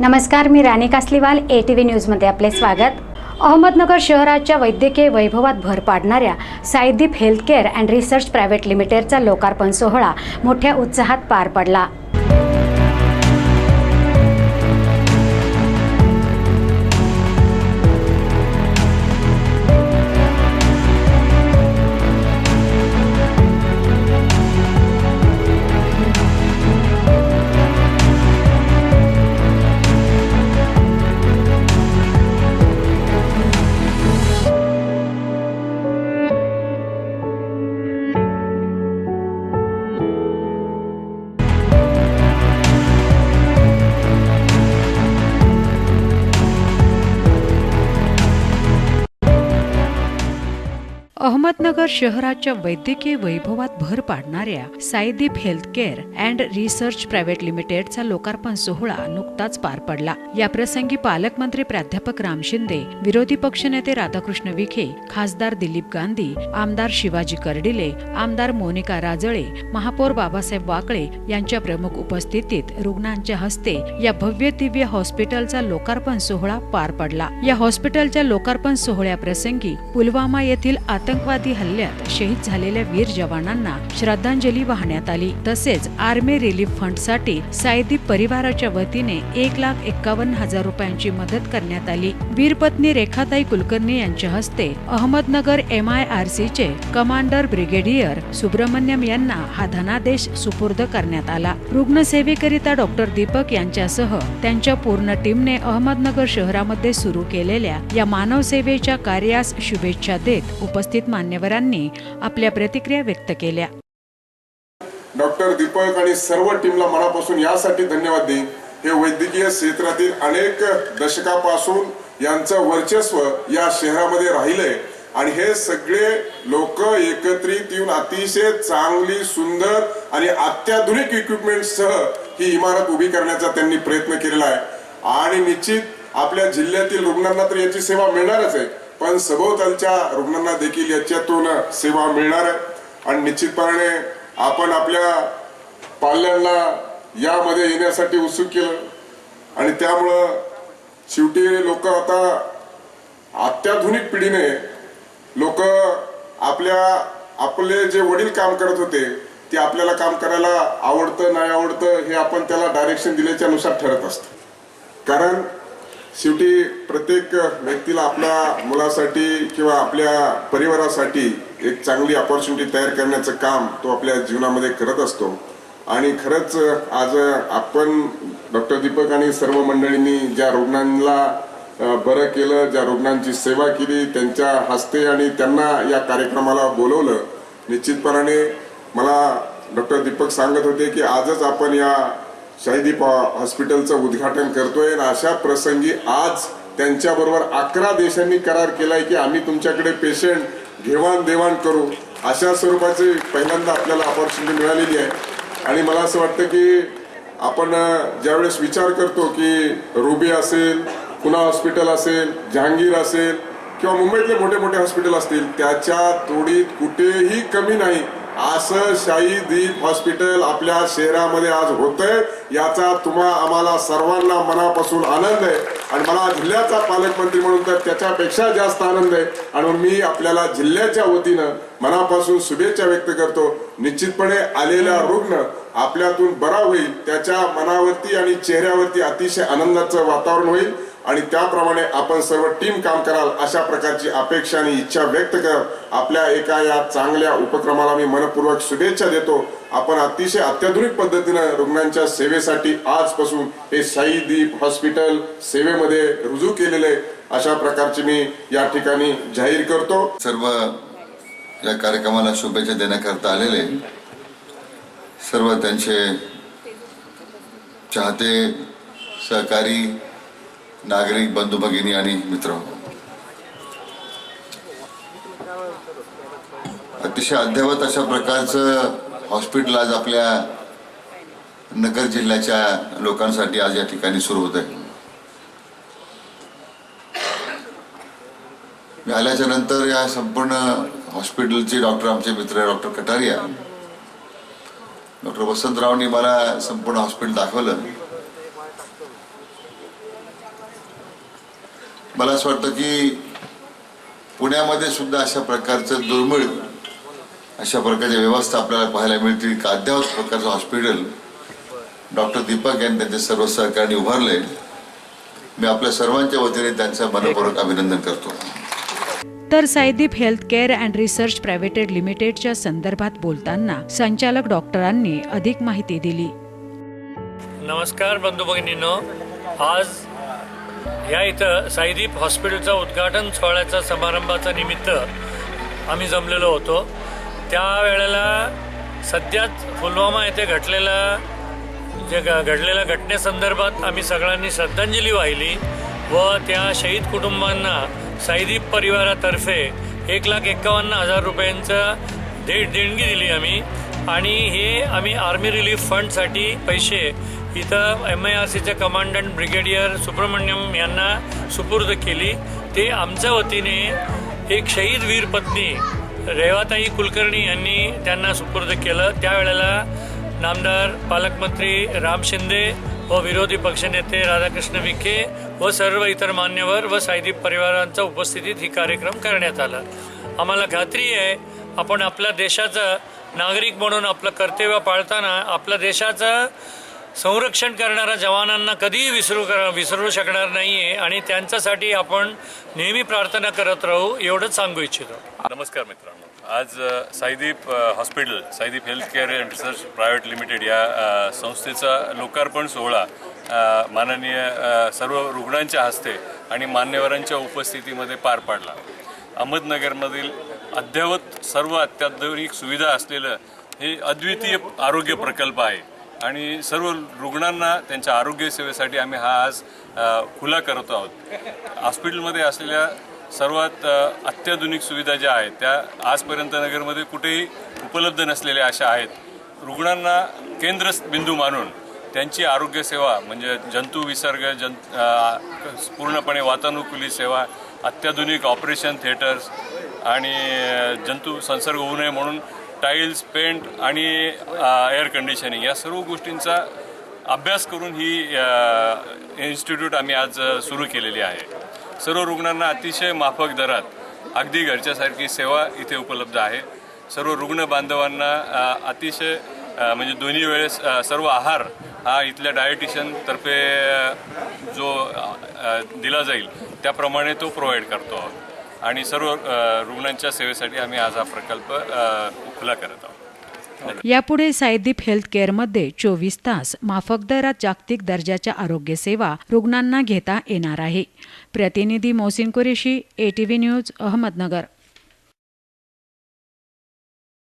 नमस्कार मी Rani Kasliwal A T V न्यूजमध्ये आपले स्वागत. अहमदनगर शहराच्या वैद्यकीय वैभवात भर पाडणाऱ्या Saideep healthcare and research private लिमिटेडचा लोकार्पण सोहळा मोठ्या उत्साहात पार पडला. अहमदनगर शहराच्या वैद्यकीय वैभवात भर पाडणाऱ्या Saideep healthcare and research private लिमिटेडचा लोकार्पण सोहळा नुकताच पार पडला. या प्रसंगी पालकमंत्री प्राध्यापक राम शिंदे विरोधी पक्षनेते राधाकृष्ण विखे खासदार दिलीप गांधी आमदार शिवाजी कर्डिले आमदार मोनिका राजळे महापौर बाबासाहेब वाकळे यांच्या प्रमुख उपस्थितीत रुग्णांच्या हस्ते या भव्य दिव्य हॉस्पिटलचा लोकार्पण सोहळा पार पडला. या हॉस्पिटलच्या लोकार्पण सोहळ्याप्रसंगी पुलवामा येथील आतंकवादी हल्ल्यात शहीद झालेल्या वीर जवानांना श्रद्धांजली वाहण्यात आली. तसेच आर्मी रिलीफ फंडसाठी सायदीप परिवाराच्या वतीने एक लाख एक्कावन्न हजार रुपयांची मदत करण्यात आली. वीरपत्नी रेखाताई कुलकर्णी यांच्या हस्ते Ahmednagar M I R C चे कमांडर ब्रिगेडियर सुब्रमण्यम यांना हा धनादेश सुपूर्द करण्यात आला. रुग्णसेवेकरिता डॉक्टर दीपक यांच्यासह त्यांच्या पूर्ण टीमने अहमदनगर शहरामध्ये सुरू केलेल्या या मानवसेवेच्या कार्यास शुभेच्छा देत उपस्थित मान्यवरांनी आपल्या प्रतिक्रिया व्यक्त केल्या. डॉक्टर दीपक आणि सर्व टीमला मनापासून यासाठी धन्यवाद देईन. हे वैद्यकीय क्षेत्रातील अनेक दशकापासून यांचं वर्चस्व या शहरामध्ये राहिलंय. आणि हे सगळे लोक एकत्रित येऊन अतिशय चांगली सुंदर आणि अत्याधुनिक इक्विपमेंट सह ही इमारत उभी करण्याचा त्यांनी प्रयत्न केलेला आहे. आणि निश्चित आपल्या जिल्ह्यातील रुग्णांना तर याची सेवा मिळणारच आहे. पण सभोवतालच्या रुग्णांना देखील याच्यातून सेवा मिळणार आहे. आणि निश्चितपणे आपण आपल्या पाल्यांना यामध्ये येण्यासाठी उत्सुक केलं. आणि त्यामुळं शेवटी लोक आता अत्याधुनिक पिढीने लोक आपल्या आपले जे वडील काम करत होते ते आपल्याला काम करायला आवडतं नाही आवडतं हे आपण त्याला डायरेक्शन दिल्याच्या नुसार ठरत असतं. कारण शेवटी प्रत्येक व्यक्तीला आपल्या मुलासाठी किंवा आपल्या परिवारासाठी एक चांगली अपॉर्च्युनिटी तयार करण्याचं काम तो आपल्या जीवनामध्ये करत असतो. आणि खरंच आज आपण डॉक्टर दीपक आणि सर्व मंडळींनी ज्या रुग्णांना बरं केलं ज्या रुग्णांची सेवा केली त्यांच्या हस्ते आणि त्यांना या कार्यक्रमाला बोलवलं निश्चितपणाने मला डॉक्टर दीपक सांगत होते की आजच आपण या शाहिदीप हॉस्पिटलचं उद्घाटन करतोय आणि अशा प्रसंगी आज त्यांच्याबरोबर अकरा देशांनी करार केलाय की आम्ही तुमच्याकडे पेशंट घेवाण देवाण करू. अशा स्वरूपाची पहिल्यांदा आपल्याला ऑपॉर्च्युनिटी मिळालेली आहे. आणि मला असं वाटतं की आपण ज्यावेळेस विचार करतो की रुबी असेल पुना हॉस्पिटल असेल जहांगीर असेल किंवा मुंबईतले मोठे मोठे हॉस्पिटल असतील त्याच्या तोडीत कुठेही कमी नाही. असं शाही दीप हॉस्पिटल आपल्या शहरामध्ये आज होतंय. याचा तुम्हा आम्हाला सर्वांना मनापासून आनंद आहे. आणि मला जिल्ह्याचा पालकमंत्री म्हणून तर त्याच्यापेक्षा जास्त आनंद आहे. आणि मी आपल्याला जिल्ह्याच्या वतीनं मनापासून शुभेच्छा व्यक्त करतो. निश्चितपणे आलेला रुग्ण आपल्यातून बरा होईल. त्याच्या मनावरती आणि चेहऱ्यावरती अतिशय आनंदाचं वातावरण होईल. आणि त्याप्रमाणे आपण सर्व टीम काम कराल अशा प्रकारची अपेक्षा आणि इच्छा व्यक्त करत आपल्या एका या चांगल्या उपक्रमाला मी मनपूर्वक शुभेच्छा देतो. आपण अतिशय अत्याधुनिक पद्धतीनं रुग्णांच्या सेवेसाठी आजपासून हे साई दीप हॉस्पिटल सेवेमध्ये रुजू केलेले अशा प्रकारचे मी या ठिकाणी जाहीर करतो. सर्व या कार्यक्रमाला शुभेच्छा देण्याकरता आलेले सर्व त्यांचे चाहते सहकारी नागरिक बंधू भगिनी आणि मित्र. अतिशय अद्ययावत अशा प्रकारचं हॉस्पिटल आज आपल्या नगर जिल्ह्याच्या लोकांसाठी आज या ठिकाणी सुरू होत आहे मी आल्याच्यानंतर या संपूर्ण हॉस्पिटलचे डॉक्टर आमचे मित्र डॉक्टर कटारिया डॉक्टर वसंतरावनी मला संपूर्ण हॉस्पिटल दाखवलं. मला असं वाटतं की पुण्यामध्ये सुद्धा अशा प्रकारचं दुर्मिळ अशा प्रकारच्या व्यवस्था आपल्याला पाहायला मिळतील. का अद्यावत प्रकारचं हॉस्पिटल डॉक्टर दीपक यांनी त्यांच्या सर्व सहकार्याने उभारले मी आपल्या सर्वांच्या वतीने त्यांचं मनपूर्वक अभिनंदन करतो. तर Saideep health care and research private लिमिटेडच्या संदर्भात बोलताना संचालक डॉक्टरांनी अधिक माहिती दिली. नमस्कार बंधू भगिनींनो. आज या इथं साईदीप हॉस्पिटलचा उद्घाटन सोहळ्याचा समारंभाचा निमित्त आम्ही जमलेलो होतो. त्यावेळेला सध्याच पुलवामा येथे घडलेला जे घ घडलेल्या घटनेसंदर्भात आम्ही सगळ्यांनी श्रद्धांजली वाहिली व त्या शहीद कुटुंबांना साईदीप परिवारातर्फे एक लाख एक्कावन्न हजार रुपयांचा देण देणगी दिली आम्ही. आणि हे आम्ही आर्मी रिलीफ फंडसाठी पैसे इथं एम आय आर सीचे कमांडंट ब्रिगेडियर सुब्रमण्यम यांना सुपूर्द केली. ते आमच्या वतीने एक शहीद वीर पत्नी रेवाताई कुलकर्णी यांनी त्यांना सुपूर्द केलं. त्यावेळेला नामदार पालकमंत्री राम शिंदे व विरोधी पक्षनेते राधाकृष्ण विखे व सर्व इतर मान्यवर व सायदीप परिवारांच्या उपस्थितीत ही कार्यक्रम करण्यात आला. आम्हाला खात्री आहे आपण आपल्या देशाचं नागरिक म्हणून आपलं कर्तव्य पाळताना आपल्या देशाचं संरक्षण करणाऱ्या जवानांना कधीही विसरू कर विसरू शकणार नाही आहे आणि त्यांच्यासाठी आपण नेहमी प्रार्थना करत राहू एवढंच सांगू इच्छितो. नमस्कार मित्रांनो. आज Saideep hospital Saideep health care and research private limited या संस्थेचा लोकार्पण सोहळा माननीय सर्व रुग्णांच्या हस्ते आणि मान्यवरांच्या उपस्थितीमध्ये पार पाडला. अहमदनगरमधील अद्ययावत सर्व अत्याधुनिक सुविधा असलेलं हे अद्वितीय आरोग्य प्रकल्प आहे. आणि सर्व रुग्णांना त्यांच्या आरोग्य सेवेसाठी आम्ही हा आज खुला करत आहोत. हॉस्पिटलमध्ये असलेल्या सर्वात अत्याधुनिक सुविधा ज्या आहेत त्या आजपर्यंत नगरमध्ये कुठेही उपलब्ध नसलेल्या अशा आहेत. रुग्णांना केंद्र बिंदू मानून त्यांची आरोग्यसेवा म्हणजे जंतू विसर्ग जं पूर्णपणे वातानुकूलित सेवा अत्याधुनिक ऑपरेशन थिएटर्स आणि जंतू संसर्ग होऊ नये म्हणून टाईल्स पेंट आणि एअर कंडिशनिंग या सर्व गोष्टींचा अभ्यास करून ही इन्स्टिट्यूट आम्ही आज सुरू केलेली आहे. सर्व रुग्णांना अतिशय माफक दरात अगदी घरच्यासारखी सेवा इथे उपलब्ध आहे. सर्व रुग्ण बांधवांना अतिशय म्हणजे दोन्ही वेळेस सर्व आहार हा इथल्या डायटिशियनतर्फे जो दिला जाईल त्याप्रमाणे तो प्रोव्हाइड करतो. आहोत आणि सर्व रुग्णांच्या सेवेसाठी आम्ही आज हा प्रकल्प खुला करत आहोत. यापुढे साईदीप हेल्थ केअरमध्ये चोवीस तास माफक दरात जागतिक दर्जाच्या आरोग्य सेवा रुग्णांना घेता येणार आहे. प्रतिनिधी मोसिन कुरेशी एटीव्ही न्यूज अहमदनगर.